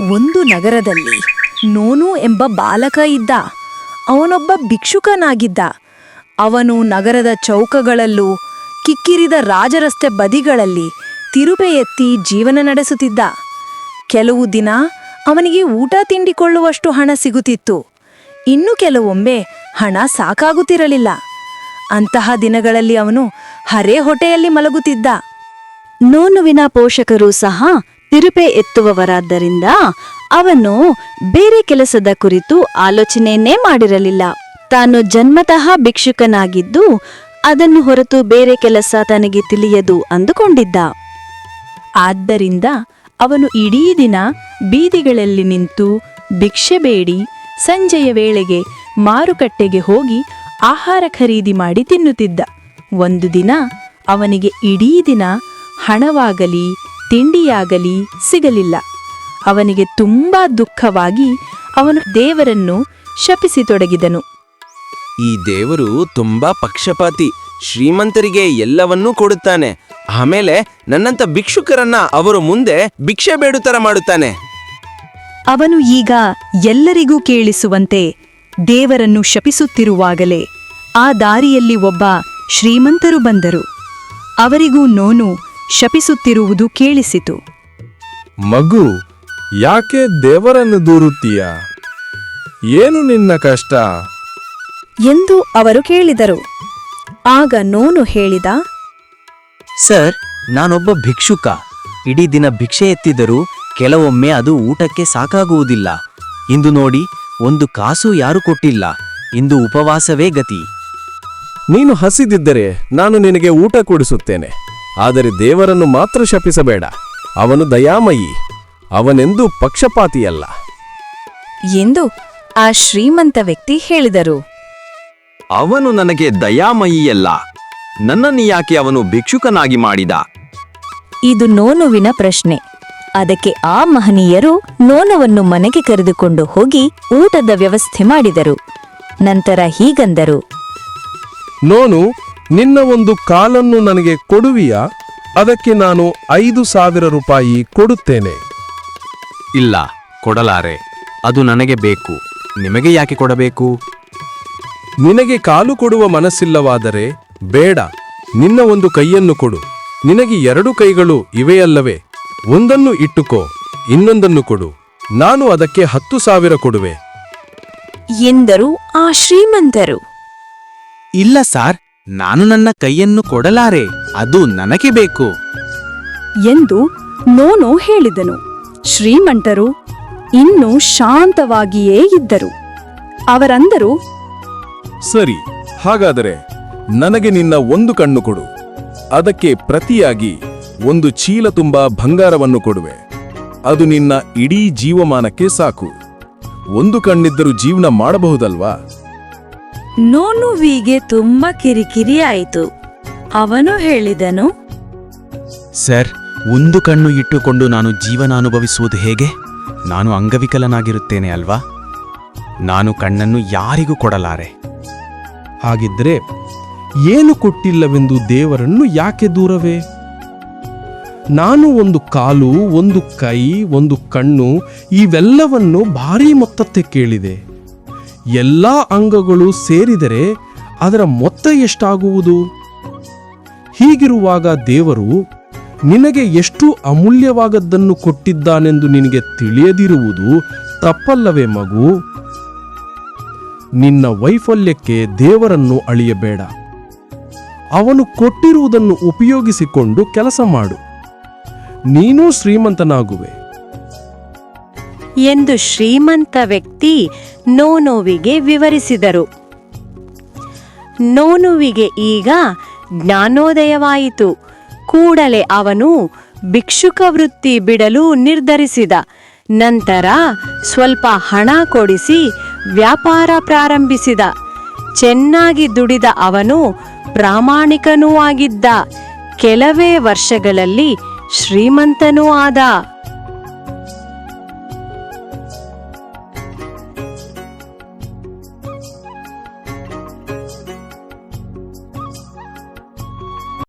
ಒಂದು ನಗರದಲ್ಲಿ ನೋನು ಎಂಬ ಬಾಲಕ ಇದ್ದ. ಅವನೊಬ್ಬ ಭಿಕ್ಷುಕನಾಗಿದ್ದ. ಅವನು ನಗರದ ಚೌಕಗಳಲ್ಲೂ ಕಿಕ್ಕಿರಿದ ರಾಜರಸ್ತೆ ಬದಿಗಳಲ್ಲಿ ತಿರುಪೆ ಎತ್ತಿ ಜೀವನ ನಡೆಸುತ್ತಿದ್ದ. ಕೆಲವು ದಿನ ಅವನಿಗೆ ಊಟ ತಿಂಡಿಕೊಳ್ಳುವಷ್ಟು ಹಣ ಸಿಗುತ್ತಿತ್ತು. ಇನ್ನು ಕೆಲವೊಮ್ಮೆ ಹಣ ಸಾಕಾಗುತ್ತಿರಲಿಲ್ಲ. ಅಂತಹ ದಿನಗಳಲ್ಲಿ ಅವನು ಹರೇ ಹೊಟ್ಟೆಯಲ್ಲಿ ಮಲಗುತ್ತಿದ್ದ. ನೋನುವಿನ ಪೋಷಕರು ಸಹ ತಿರುಪೆ ಎತ್ತುವವರಾದ್ದರಿಂದ ಅವನು ಬೇರೆ ಕೆಲಸದ ಕುರಿತು ಆಲೋಚನೆಯನ್ನೇ ಮಾಡಿರಲಿಲ್ಲ. ತಾನು ಜನ್ಮತಃ ಭಿಕ್ಷುಕನಾಗಿದ್ದು ಅದನ್ನು ಹೊರತು ಬೇರೆ ಕೆಲಸ ತನಗೆ ತಿಳಿಯದು ಅಂದುಕೊಂಡಿದ್ದ. ಆದ್ದರಿಂದ ಅವನು ಇಡೀ ದಿನ ಬೀದಿಗಳಲ್ಲಿ ನಿಂತು ಭಿಕ್ಷೆ ಬೇಡಿ, ಸಂಜೆಯ ವೇಳೆಗೆ ಮಾರುಕಟ್ಟೆಗೆ ಹೋಗಿ ಆಹಾರ ಖರೀದಿ ಮಾಡಿ ತಿನ್ನುತ್ತಿದ್ದ. ಒಂದು ದಿನ ಅವನಿಗೆ ಇಡೀ ದಿನ ಹಣವಾಗಲಿ ತಿಂಡಿಯಾಗಲಿ ಸಿಗಲಿಲ್ಲ. ಅವನಿಗೆ ತುಂಬಾ ದುಃಖವಾಗಿ ಅವನು ದೇವರನ್ನು ಶಪಿಸಿತೊಡಗಿದನು. ಈ ದೇವರು ತುಂಬಾ ಪಕ್ಷಪಾತಿ ಶ್ರೀಮಂತರಿಗೆ ಎಲ್ಲವನ್ನೂ ಕೊಡುತ್ತಾನೆ. ಆಮೇಲೆ ನನ್ನಂತ ಭಿಕ್ಷುಕರನ್ನ ಅವರು ಮುಂದೆ ಭಿಕ್ಷೆ ಬೇಡುತ್ತರ ಮಾಡುತ್ತಾನೆ. ಅವನು ಈಗ ಎಲ್ಲರಿಗೂ ಕೇಳಿಸುವಂತೆ ದೇವರನ್ನು ಶಪಿಸುತ್ತಿರುವಾಗಲೇ ಆ ದಾರಿಯಲ್ಲಿ ಒಬ್ಬ ಶ್ರೀಮಂತರು ಬಂದರು. ಅವರಿಗೂ ನೋನು ಶಪಿಸುತ್ತಿರುವುದು ಕೇಳಿಸಿತು. ಮಗು ಯಾಕೆ ದೇವರನ್ನು ದೂರುತ್ತೀಯ? ಏನು ನಿನ್ನ ಕಷ್ಟ? ಎಂದು ಅವರು ಕೇಳಿದರು. ಆಗ ನೋನು ಹೇಳಿದ ಸರ್ ನಾನೊಬ್ಬ ಭಿಕ್ಷುಕ. ಇಡೀ ದಿನ ಭಿಕ್ಷೆ ಎತ್ತಿದರೂ ಕೆಲವೊಮ್ಮೆ ಅದು ಊಟಕ್ಕೆ ಸಾಕಾಗುವುದಿಲ್ಲ. ಇಂದು ನೋಡಿ ಒಂದು ಕಾಸು ಯಾರು ಕೊಟ್ಟಿಲ್ಲ. ಇಂದು ಉಪವಾಸವೇ ಗತಿ. ನೀನು ಹಸಿದಿದ್ದರೆ ನಾನು ನಿನಗೆ ಊಟ ಕೊಡಿಸುತ್ತೇನೆ. ಆದರೆ ದೇವರನ್ನು ಮಾತ್ರ ಶಪಿಸಬೇಡ. ಅವನು ದಯಾಮಯಿ ಅವನೆಂದೂ ಪಕ್ಷಪಾತಿಯಲ್ಲ. ಎಂದು ಆ ಶ್ರೀಮಂತ ವ್ಯಕ್ತಿ ಹೇಳಿದರು. ಅವನು ನನಗೆ ದಯಾಮಯಿಯಲ್ಲ ನನ್ನನ್ನು ಯಾಕೆ ಅವನು ಭಿಕ್ಷುಕನಾಗಿ ಮಾಡಿದ? ಇದು ನೋನುವಿನ ಪ್ರಶ್ನೆ. ಅದಕ್ಕೆ ಆ ಮಹನೀಯರು ನೋನವನ್ನು ಮನೆಗೆ ಕರೆದುಕೊಂಡು ಹೋಗಿ ಊಟದ ವ್ಯವಸ್ಥೆ ಮಾಡಿದರು. ನಂತರ ಹೀಗಂದರು. ನೋನು ನಿನ್ನ ಒಂದು ಕಾಲನ್ನು ನನಗೆ ಕೊಡುವಿಯಾ? ಅದಕ್ಕೆ ನಾನು ಐದು ಸಾವಿರ ರೂಪಾಯಿ ಕೊಡುತ್ತೇನೆ. ಇಲ್ಲ ಕೊಡಲಾರೆ. ಅದು ನನಗೆ ಬೇಕು. ನಿಮಗೆ ಯಾಕೆ ಕೊಡಬೇಕು? ನಿನಗೆ ಕಾಲು ಕೊಡುವ ಮನಸ್ಸಿಲ್ಲವಾದರೆ ಬೇಡ ನಿನ್ನ ಒಂದು ಕೈಯನ್ನು ಕೊಡು. ನಿನಗೆ ಎರಡು ಕೈಗಳು ಇವೆಯಲ್ಲವೇ? ಒಂದನ್ನು ಇಟ್ಟುಕೋ ಇನ್ನೊಂದನ್ನು ಕೊಡು. ನಾನು ಅದಕ್ಕೆ ಹತ್ತು ಸಾವಿರ ಕೊಡುವೆ. ಎಂದರು ಆ ಶ್ರೀಮಂತರು. ಇಲ್ಲ ಸಾರ್. ನಾನು ನನ್ನ ಕೈಯನ್ನು ಕೊಡಲಾರೆ ಅದು ನನಗೆ ಬೇಕು. ಎಂದು ನೋನು ಹೇಳಿದನು. ಶ್ರೀಮಂತರು ಇನ್ನೂ ಶಾಂತವಾಗಿಯೇ ಇದ್ದರು. ಅವರಂದರು ಸರಿ ಹಾಗಾದರೆ ನನಗೆ ನಿನ್ನ ಒಂದು ಕಣ್ಣು ಕೊಡು. ಅದಕ್ಕೆ ಪ್ರತಿಯಾಗಿ ಒಂದು ಚೀಲ ತುಂಬ ಬಂಗಾರವನ್ನು ಕೊಡುವೆ. ಅದು ನಿನ್ನ ಇಡೀ ಜೀವಮಾನಕ್ಕೆ ಸಾಕು. ಒಂದು ಕಣ್ಣಿದ್ದರೂ ಜೀವನ ಮಾಡಬಹುದಲ್ವಾ? ನೋನುವಿಗೆ ತುಂಬಾ ಕಿರಿಕಿರಿ ಆಯಿತು. ಅವನು ಹೇಳಿದನು, ಸರ್, ಒಂದು ಕಣ್ಣು ಇಟ್ಟುಕೊಂಡು ನಾನು ಜೀವನ ಅನುಭವಿಸುವುದು ಹೇಗೆ? ನಾನು ಅಂಗವಿಕಲನಾಗಿರುತ್ತೇನೆ ಅಲ್ವಾ? ನಾನು ಕಣ್ಣನ್ನು ಯಾರಿಗೂ ಕೊಡಲಾರೆ. ಹಾಗಿದ್ರೆ ಏನು ಕೊಟ್ಟಿಲ್ಲವೆಂದು ದೇವರನ್ನು ಯಾಕೆ ದೂರವೇ? ನಾನು ಒಂದು ಕಾಲು, ಒಂದು ಕೈ, ಒಂದು ಕಣ್ಣು, ಇವೆಲ್ಲವನ್ನು ಭಾರೀ ಮೊತ್ತಕ್ಕೆ ಕೇಳಿದೆ. ಎಲ್ಲಾ ಅಂಗಗಳು ಸೇರಿದರೆ ಅದರ ಮೊತ್ತ ಎಷ್ಟಾಗುವುದು? ಹೀಗಿರುವಾಗ ದೇವರು, ನಿನಗೆ ಎಷ್ಟು ಅಮೂಲ್ಯವಾಗದ್ದನ್ನು ಕೊಟ್ಟಿದ್ದಾನೆಂದು ನಿನಗೆ ತಿಳಿಯದಿರುವುದು ತಪ್ಪಲ್ಲವೇ ಮಗು? ನಿನ್ನ ವೈಫಲ್ಯಕ್ಕೆ ದೇವರನ್ನು ಅಳಿಯಬೇಡ. ಅವನು ಕೊಟ್ಟಿರುವುದನ್ನು ಉಪಯೋಗಿಸಿಕೊಂಡು ಕೆಲಸ ಮಾಡು. ನೀನೂ ಶ್ರೀಮಂತನಾಗುವೆ. ಎಂದು ಶ್ರೀಮಂತ ವ್ಯಕ್ತಿ ನೋನೋವಿಗೆ ವಿವರಿಸಿದರು. ನೋನುವಿಗೆ ಈಗ ಜ್ಞಾನೋದಯವಾಯಿತು. ಕೂಡಲೇ ಅವನು ಭಿಕ್ಷುಕ ವೃತ್ತಿ ಬಿಡಲು ನಿರ್ಧರಿಸಿದ. ನಂತರ ಸ್ವಲ್ಪ ಹಣ ಕೊಡಿಸಿ ವ್ಯಾಪಾರ ಪ್ರಾರಂಭಿಸಿದ. ಚೆನ್ನಾಗಿ ದುಡಿದ ಅವನು ಪ್ರಾಮಾಣಿಕನೂ ಆಗಿದ್ದ. ಕೆಲವೇ ವರ್ಷಗಳಲ್ಲಿ ಶ್ರೀಮಂತನೂ ಆದ.